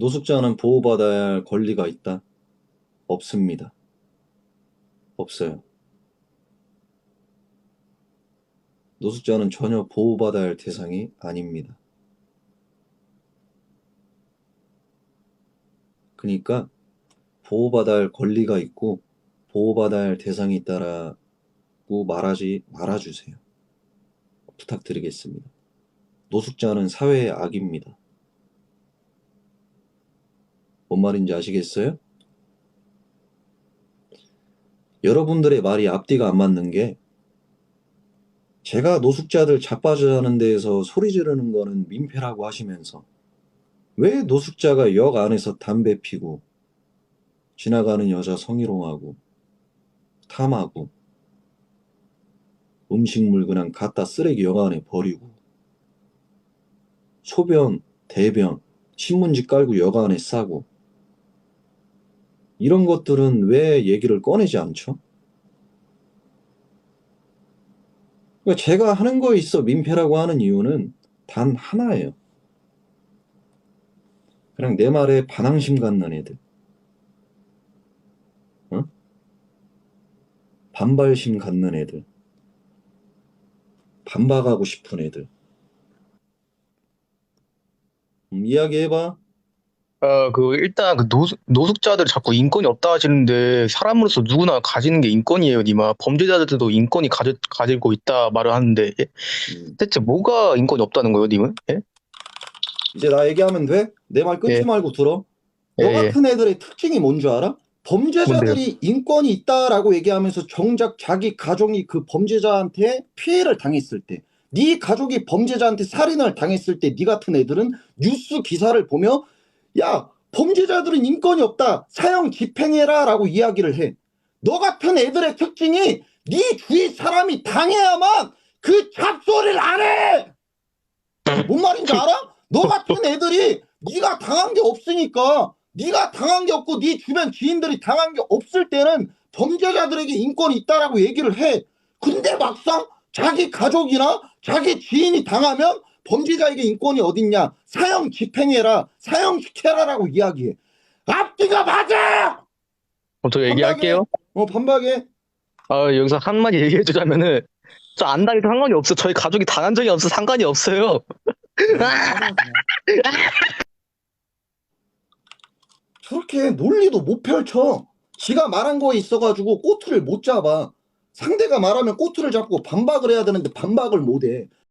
노숙자는 보호받아야 할 권리가 있다? 없습니다. 없어요. 노숙자는 전혀 보호받아야 할 대상이 아닙니다. 그러니까 보호받아야 할 권리가 있고 보호받아야 할 대상이 있다라고 말하지 말아주세요. 부탁드리겠습니다. 노숙자는 사회의 악입니다. 뭔 말인지 아시겠어요? 여러분들의 말이 앞뒤가 안 맞는 게 제가 노숙자들 자빠져 하는 데에서 소리 지르는 거는 민폐라고 하시면서 왜 노숙자가 역 안에서 담배 피고 지나가는 여자 성희롱하고 탐하고 음식물 그냥 갖다 쓰레기 역 안에 버리고 소변, 대변, 신문지 깔고 역 안에 싸고 이런 것들은 왜 얘기를 꺼내지 않죠? 그러니까 제가 하는 거에 있어 민폐라고 하는 이유는 단 하나예요. 그냥 내 말에 반항심 갖는 애들. 어? 반발심 갖는 애들. 반박하고 싶은 애들. 음, 이야기해봐. 어, 그, 일단, 그 노숙, 노숙자들 자꾸 인권이 없다 하시는데, 사람으로서 누구나 가지는 게 인권이에요, 니마. 범죄자들도 인권이 가지, 가지고 있다 말을 하는데, 예? 음, 대체 뭐가 인권이 없다는 거예요, 님은? 예? 이제 나 얘기하면 돼? 내 말 끊지 예. 말고 들어. 예, 너 예. 같은 애들의 특징이 뭔 줄 알아? 범죄자들이 인권이 있다라고 얘기하면서 정작 자기 가족이 그 범죄자한테 피해를 당했을 때, 네 가족이 범죄자한테 살인을 당했을 때, 네 같은 애들은 뉴스 기사를 보며 야 범죄자들은 인권이 없다, 사형 집행해라 라고 이야기를 해. 너 같은 애들의 특징이 네 주위 사람이 당해야만 그 잡소리를 안 해. 뭔 말인지 알아? 너 같은 애들이 네가 당한 게 없으니까 네가 당한 게 없고 네 주변 지인들이 당한 게 없을 때는 범죄자들에게 인권이 있다라고 얘기를 해. 근데 막상 자기 가족이나 자기 지인이 당하면 범죄자에게 인권이 어딨냐? 사형 집행해라, 사형 시켜라라고 이야기해. 앞뒤가 맞아! 저 얘기할게요. 어 반박해. 아, 여기서 한마디 얘기해주자면은, 저 안 당해도 상관이 없어. 저희 가족이 당한 적이 없어. 상관이 없어요. 저렇게 논리도 못 펼쳐. 지가 말한 거에 있어가지고 꼬투를 못 잡아. 상대가 말하면 꼬투를 잡고 반박을 해야 되는데 반박을 못 해.